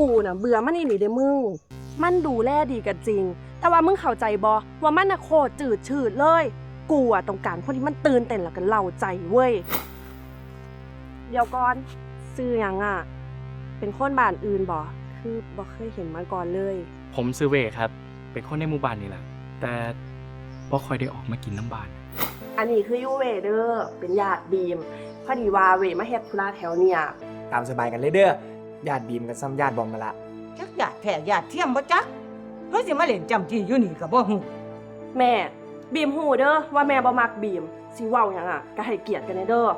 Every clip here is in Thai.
กูน่ะเบื่อมันอีหลีเด้มึง มันดูแลดีกันจริง แต่ว่ามึงเข้าใจบอว่ามันน่ะโคตรจืดชืดเลย กูอะต้องการคนที่มันตื่นเต้นแล้วก็เล่าใจเว้ย เดี๋ยวก่อนซื้อหยังอะ เป็นคนบ้านอื่นบ่คือบ่เคยเห็นมาก่อนเลย ผมซื้อเวครับ เป็นคนในหมู่บ้านนี่แหละ แต่บ่ค่อยได้ออกมากินน้ำบาน อันนี้คือยูเวเดอร์เป็นญาติบีม พอดีว่าเวมาเฮ็ดธุระแถวเนี่ย ตามสบายกันเลยเด้อ ญาติบีมกับซ้ำญาติบอมมาละจักหยาดแผ่หยาดเทียมบ่จักเฮ้ยสิมาเล่นจำที่อยู่นี่ก็บ่ฮู้แม่ บีมหูเด้อว่าแม่บ่มักบีมสิเว้าหยังอะก็ให้เกียรติกันแน่เด้อ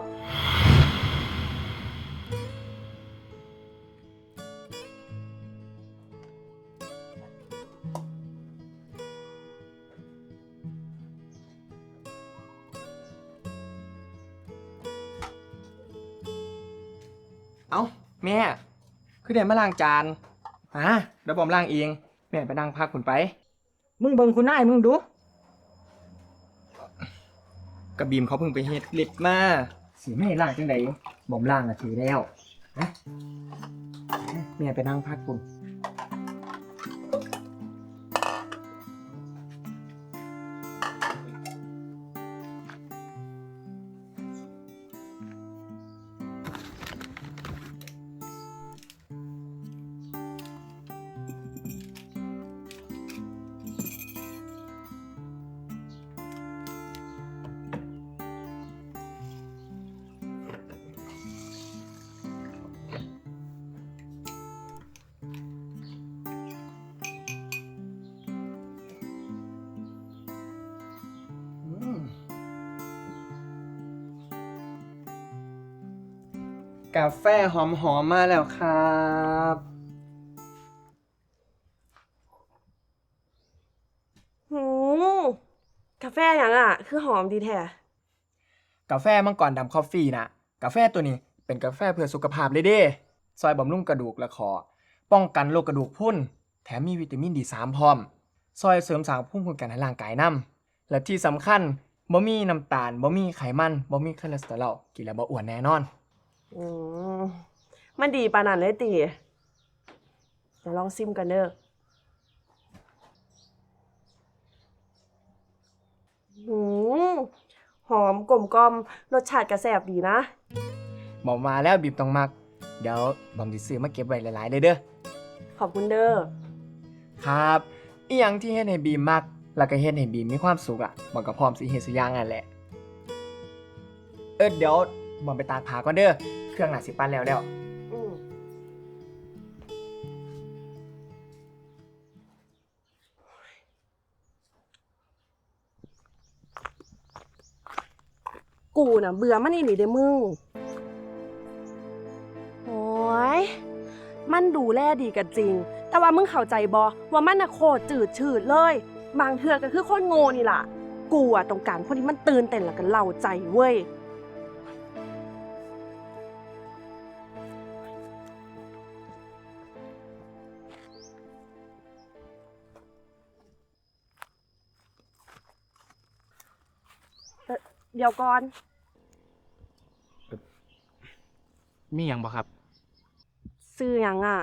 เอ้า แม่ คือเดินมาล้างจานฮะเดี๋ยวบอมล้างเองแม่ไปนั่งพักคุณไป มึงเบิ่งคุณนายมึงดูกระบีมเขาเพิ่งไปเฮ็ดเล็บมาสีไม่ให้ล้างจังไดบอมล่างอะถือแล้วนะแม่ไปนั่งพักคุณ กาแฟหอมๆมาแล้วครับ หูกาแฟหยังอะ คือหอมดีแท้กาแฟมังกรดำคอฟฟี่นะกาแฟตัวนี้เป็นกาแฟเพื่อสุขภาพเลยเด้ซอยบำรุงกระดูกและคอป้องกันโรคกระดูกพรุนแถมมีวิตามินดีสามพร้อม ซอยเสริมสร้างภูมิคุ้มกันให้ร่างกายนำและที่สำคัญบ่มีน้ำตาลบ่มีไขมันบ่มีคอเลสเตอรอลกินแล้วบ่อ้วนแน่นอน อืมมันดีปานนั้นเลยติเดี๋ยวลองซิมกันเด้อหืมหอมกลมกลอมรสชาติกระแสบดีนะ บอกมาแล้วบีบต้องมัก เดี๋ยวบอมสิซื้อมาเก็บไว้หลายๆเลยเด้อ ขอบคุณเด้อ ครับอีหยังที่เฮ็ดให้บีมมัก แล้วก็เฮ็ดให้บีมมีความสุขอะบอมก็พร้อมสิเฮ็ดสุอย่างนั่นแหละ เออเดี๋ยว บอมไปตากผ้าก่อนเด้อ เครื่องหน้าสิปั้นแล้วแล้ว อืมกูน่ะเบื่อมันอีหลีเด้มึง โอ้ย มันดูแลดีกันจริง แต่ว่ามึงเข้าใจบอว่ามันน่ะโคตรจืดชืดเลย บางเทือก็คือคนโง่นี่ล่ะ กูอะต้องการคนที่มันตื่นเต้นแล้วก็เล่าใจเว้ย เอ่อเดี๋ยวก่อน มีหยังบ่ครับ ซื้อหยังอะ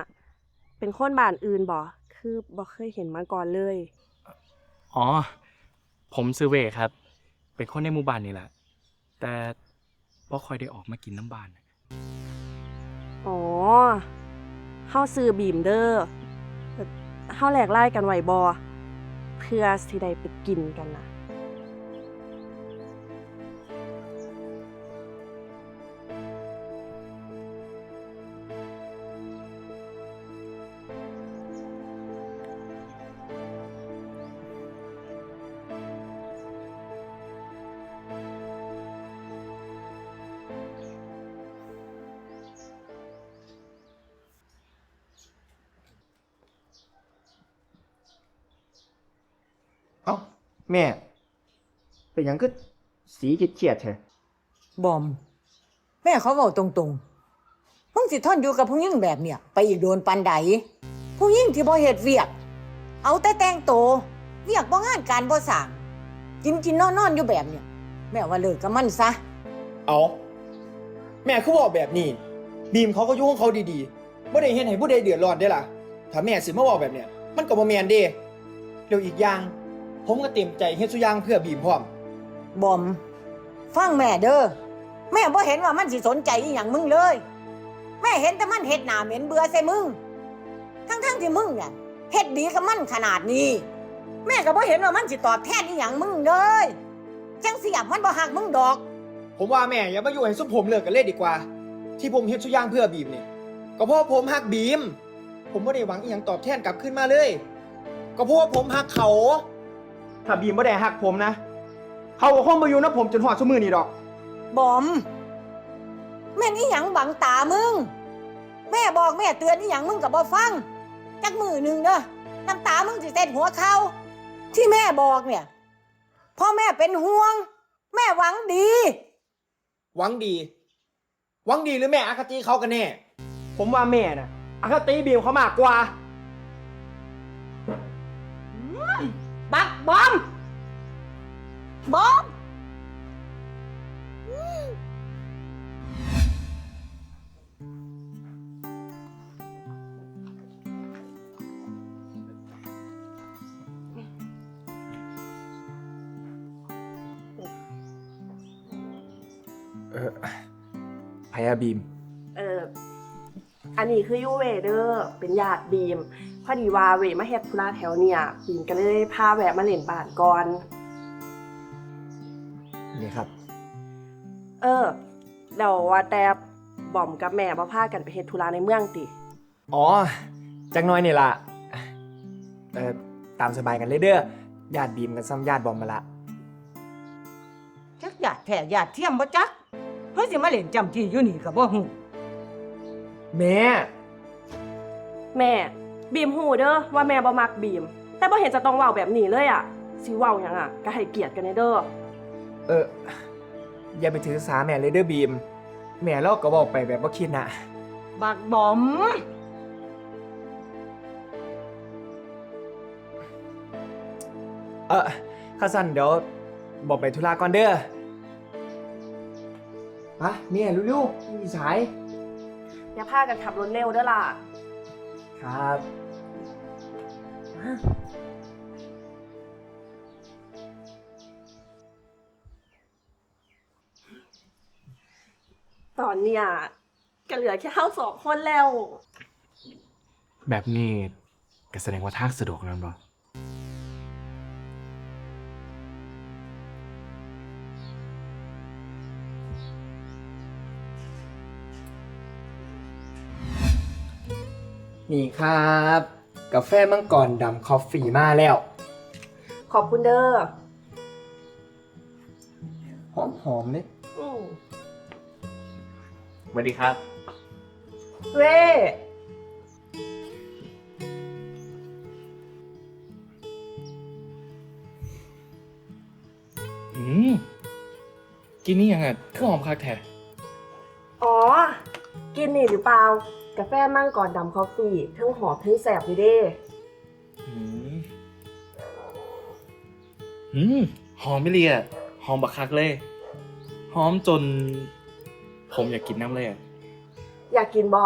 เป็นคนบ้านอื่นบ่คือบ่เคยเห็นมาก่อนเลย อ๋อ ผมซื้อเวครับ เป็นคนในหมู่บ้านนี่แหละ แต่บ่ค่อยได้ออกมากินน้ำบาน อ๋อเฮาซื้อบีมเดอร์เฮาแลกไล่กันไว้บ่เพื่อสิได้ไปกินกันนะ แม่ เป็นหยังก็สีเจียดๆแท้บอม แม่เขาเว้าตรงๆมึงสิทนอยู่กับผู้หญิงแบบเนี่ย ไปอีกโดนปานใดผู้หญิงที่บ่เฮ็ดเวียก เอาแต่แต่งโตวเวียกบ่งานการบ่สร้างกินกินนอนนอนอยู่แบบเนี่ย แม่ว่าเลิกกับมันซะ เอาแม่คือบอกแบบนี้ บีมเขาก็อยุ่ของเขาดีๆบ่ได้เฮ็ดให้ผู้ใดเดือดร้อนเด้ล่ะ ถ้าแม่สิมาเว้าแบบเนี้ยมันก็บ่แม่นเด้แล้วอีกอย่าง ผมก็เต็มใจเฮ็ดซุอย่างเพื่อบีมพร้อม บอม ฟังแม่เด้อแม่บ่เห็นว่ามันสิสนใจอีหยังมึงเลย แม่เห็นแต่มันเฮ็ดหน้าเหม็นเบื่อใส่มึง ทั้งๆที่มึงเนี่ยเฮ็ดดีกับมันขนาดนี้ แม่ก็บ่เห็นว่ามันสิตอบแทนอีหยังมึงเลยจังเสียบมันบ่หักมึงดอก ผมว่าแม่อย่ามาอยู่ให้ซุมผมเลิกกันเลยดีกว่า ที่ผมเฮ็ดซุอย่างเพื่อบีมนี่ก็เพราะว่าผมฮักบีม ผมบ่ได้หวังอีหยังตอบแทนกลับขึ้นมาเลย ก็เพราะว่าผมฮักเขา ถ้าบีมบ่ได้ฮักผมนะ เขาก็คงบ่อยู่นะผมจนฮอดซุมื้อนี้ดอก บอม แม่นอีหยังบังตามึง แม่บอกแม่เตือนอีหยังมึงกับบ่ฟัง จักมือหนึ่งเด้อน้ำตามึงสิเต้นหัวเขาที่แม่บอกเนี่ยเพ่อแม่เป็นห่วง แม่หวังดี หวังดี หวังดีหรือแม่อคติเขากันแน่ ผมว่าแม่น่ะอคติบีมเขามากกว่า บักบอม บอม เออพยาบีม เออ อันนี้คือยูเวเดอร์ เป็นญาติบีม พอดีว่าเวมาเฮ็ดธุระแถวเนี่ยบีมก็เลยพาแวะมาเล่นบ้านก่อน นี่ครับ เออเดี๋ยวว่าแต่บอมกับแม่บ่พากันไปเฮ็ดธุระในเมืองติอ๋อ จักหน้อยนี่ล่ะ เออตามสบายกันเลยเด้อญาติบีมกันซ้ำญาติบอมมาละ จักหยาดแท้หยาดเทียมบ่จักเฮ้ยสิมาเล่นจำที่อยู่นี่ก็บ่ฮู้แม่ แม่ บีมฮู้เด้อว่าแม่บ่มักบีม แต่บ่เห็นจะต้องเว้าแบบนี้เลยอะสิเว้าหยังอะก็ให้เกียรติกันแน่เด้อเออ อย่าไปถือสาแม่เลยเด้อบีม แม่เราก็บอกไปแบบว่าคิดนะบักบอม เออข้าสั้นเดี๋ยวบอกไปธุระก่อนเด้อปะเนี่ยลูกๆมีสาย อย่าพากันขับรถเร็วเด้อล่ะ ครับ ตอนเนี้ยก็เหลือแค่เฮาสองคนแล้ว แบบนี้ก็แสดงว่าทางสะดวกแล้วบ่นี่ครับ กาแฟมังกรดำคอฟฟี่มาแล้ว ขอบคุณเด้อหอมหอมๆเลยอืมสวัสดีครับ เว้อืมกินนี่ยังไงเครื่องหอมคักแท้อ๋อ กินนี่หรือเปล่า กาแฟมั่งก่อนดำคอฟฟี่ทั้งหอมทั้งแสบอยู่เด้อืมอืมหอมไม่เลียหอมบักคักเลย หอมจน ผมอยากกินน้ำเลยอะอยากกินบ่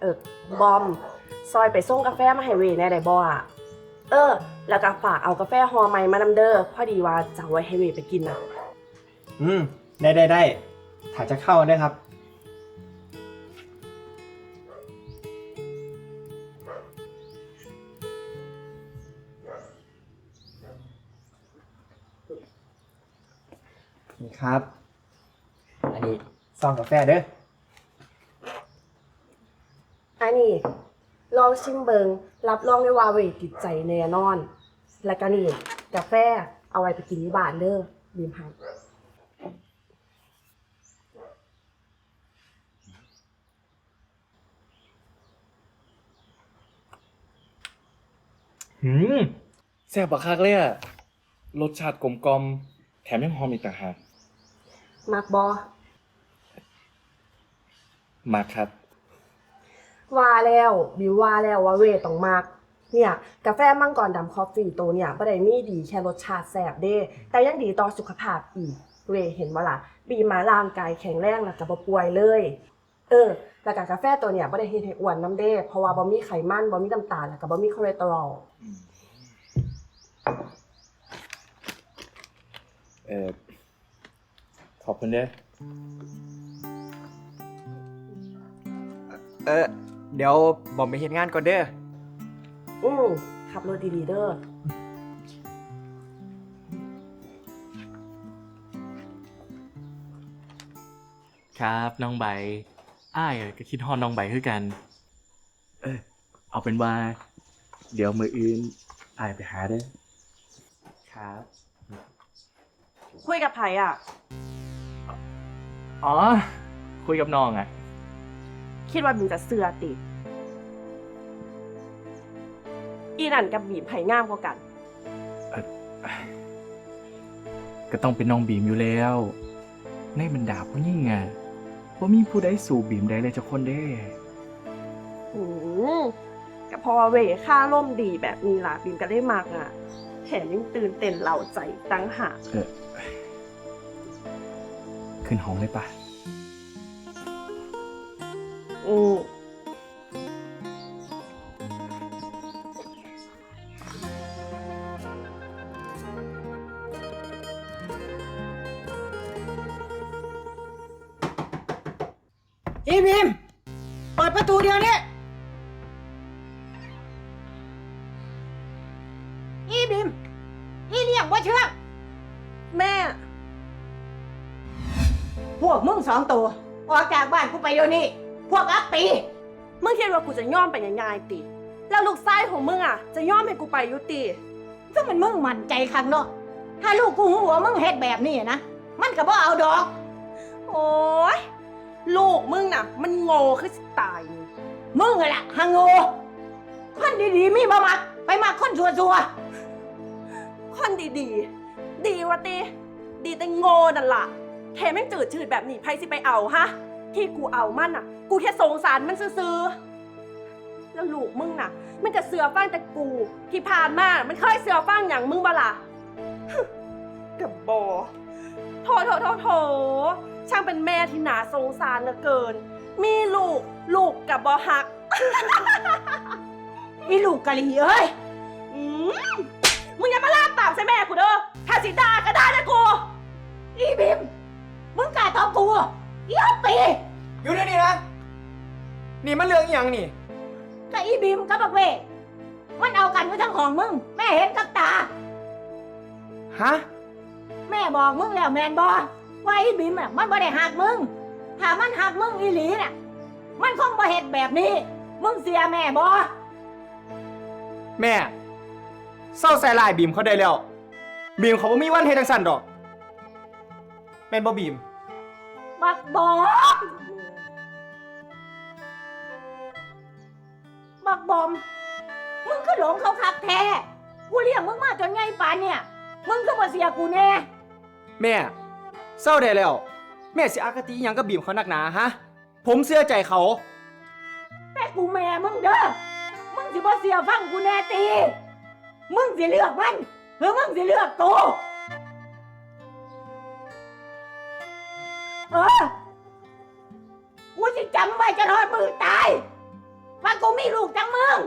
เออบอม ซอยไปส่งกาแฟมาให้เวแหน่ได้บ่อะเออ แล้วก็ฝากเอากาแฟฮอใหม่มานำเด้อพอดีว่าจะเอาไว้ให้เวไปกินนะอืม ได้ได้ได้ถ้าจะเข้าได้ครับ นี่ครับ อันนี้ซองกาแฟเด้ออันนี้ลองชิมเบิงรับรองได้ว่าเวติดใจแน่นอน แล้วก็นี่กาแฟเอาไว้ไปกินที่บ้านเด้อบีมให้หืมแซ่บบักคักเลยอะรสชาติกลมกลอมแถมยังหอมอีกต่างหาก มักบอมากครับ ว่าแล้วบิวว่าแล้วว่าเวต้องมากเนี่ย กาแฟมังกรดำคอฟฟี่ตัวเนี่ยบ่ได้มีดีแค่รสชาติแสบเด้ แต่ยังดีต่อสุขภาพอีก เวเห็นว่าล่ะ บีมาร่างกายแข็งแรงแล้วก็บ่ป่วยเลย เออแล้วก็กาแฟตัวเนี่ยบ่ได้เฮ็ดให้อ้วนน้ำเด้ เพราะว่าบ่มีไขมันบ่มีน้ำตาลแล้วก็บ่มีคอเลสเตอรอลเออ ขอบคุณเด้อเออ เดี๋ยวบอมไปเฮ็ดงานก่อนเด้อ อืมขับรถดีๆเด้อ ครับน้องใบอ้ายก็คิดฮอนน้องใบคือกัน เออเอาเป็นว่า เดี๋ยวมืออื่นอ้ายไปหาเด้อครับ คุยกับไผอะ อ๋อ คุยกับน้องอะคิดว่าบีมจะเสือติ อีนั่นกับบีมไผงามกว่ากัน ก็ต้องเป็นน้องบีมอยู่แล้ว ในบรรดาผู้หญิงอะว่ามีผู้ใดสู่บีมได้เลยจักคนเด้ อืมก็เพอเวค่าร่มดีแบบนี้ล่ะบีมก็ได้มากอะแถมยังตื่นเต้นเหล่าใจตั้งหาก เออ ขึ้นห้องเลยปะอืมอีบิมเปิดประตูเดี๋ยวนี้ องตัวออกจากบ้านกูไปเดี๋ยวนี้ พวกอัปปี มึงคิดว่ากูจะย่อมไปง่ายๆติ แล้วลูกไส้ของมึงอะ จะย่อมให้กูไปอยุติซึ่งมันมึงมั่นใจคักเนาะ ถ้าลูกกูหัวมึงเฮ็ดแบบนี้นะ มันก็บ่เอาดอก โอ้ยลูกมึงน่ะ มันโง่คือสิตายนี่มึงอะแหละฮังโงคนดีๆมีบ่มัก ไปมักคนชัวคนดีๆ ดีวะติ ดีแต่โง่นั่นล่ะ แถมยังจืดชืดแบบนี้ไพสิไปเอาฮะ ที่กูเอามันน่ะ กูแค่สงสารมันซื้อๆแล้วลูกมึงน่ะ มันจะเสือฟังแต่กู ที่ผ่านมามันเคยเสือฟังอย่างมึงบ่ล่ะกับบอโถโถโถโถช่างเป็นแม่ที่น่าสงสารเหลือเกิน มีลูก ลูกกับบอหักๆอีลูกกะหลีเอ้ยอืมมึงอย่ามาลากตามใส่แม่กูเด้อถ้าสิด่าก็ได้นะกู อีบิม มึงกล้าตอบกูอีอัปปีอยู่เดี๋ยวนี้นะ นี่มันเรื่องอหย่างนี่ กับอีบิมกับบักเวมันเอากันไว้ทั้งของมึง แม่เห็นกับตา ฮะ แม่บอกมึงแล้วแมนบอว่าอีบิมอะมันบ่ได้หักมึง ถ้ามันหักมึงอีหลีน่ะ มันคงบ่เฮ็ดแบบนี้ มึงเสียแม่บอแม่ เศร้าใส่ลายบีมเขาได้แล้ว บีมเขาบ่มีวันเฮ็ดจังสั่นดอก แม่นบ่บีม บักบอบักบอม มึงคือหลงเขาคักแท้ กูเลี้ยงมึงมาจนไงป่านเนี่ย มึงคือบ่เสียกูแน่ แม่ เศร้าได้แล้ว แม่สิอคติหยังกับบีมเขานักหนาฮะ ผมเชื่อใจเขา แต่กูแม่มึงเด้อ มึงสิบ่เสียฟังกูแน่ตี มึงสิเลือกมันหรือมึงสิเลือกกู เออ กูสิจำไว้จนทอดมือตาย ว่ากูมีลูกจังมึง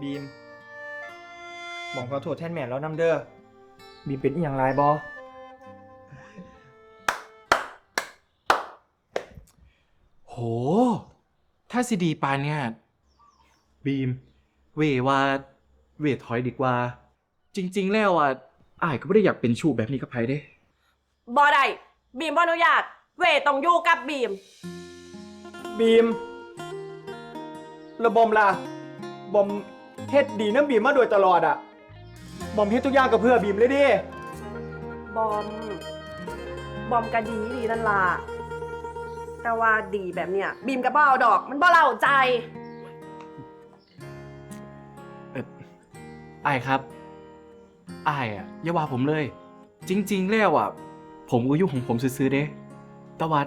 บีมบอกขอโทษแทนแม่แล้วน้ำเด้อ บีมเป็นอีหยังไรบอโห ถ้าสิดีปานเนี่ย บีม เวว่าเวถอยดีกว่า จริง ๆ แล้วอะอ้ายก็ไม่ได้อยากเป็นชู้แบบนี้กับไผเด้บอได้บีมบอนุญาต เวทต้องอยู่กับบีม บีม ระบอมล่ะ บอมเฮ็ดดีน้ำบีมมาโดยตลอดอะบอมเฮ็ดทุกอย่างกับเพื่อบีมเลยดิ บอม บอมก็ดีดีนั่นล่ะแต่ว่าดีแบบเนี้ยบีมกับบ่เอาดอก มันบ่เล่าใจ อ้ายครับอ้ายอะอย่าว่าผมเลย จริง ๆ แล้วอะ ผมก็อยู่ของผมซื้อๆเด้แตวัด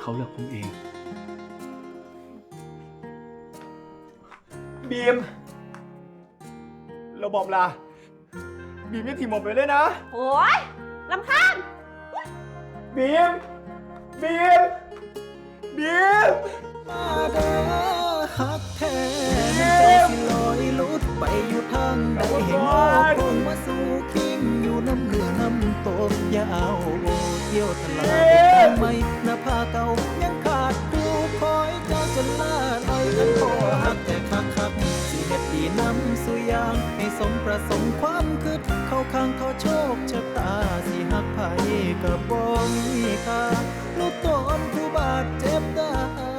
เขาเลือกผมเองบีมแล้วบอมล่ะบีมไม่ถิ่มผมไปเลยนะ โอ้ยลำคาญบีมบีมบีมมาเด้อางใดเห็นโลกคงมาสู่คิงอยู่น้ำเหลือน้ำตกยาวเที่ยวทลายทำไมหน้าผาเก่ายังขาดดูคอยเจ้าจนลาลอยกันพอฮักแต่คักคักสิเฮ็ดดีน้ำสู่อยางให้สมประสงค์ความคิดเข้าข้างเขาโชคชะตาสิหักไผกับบ่มีค่าลูกตนผู้บาดเจ็บได้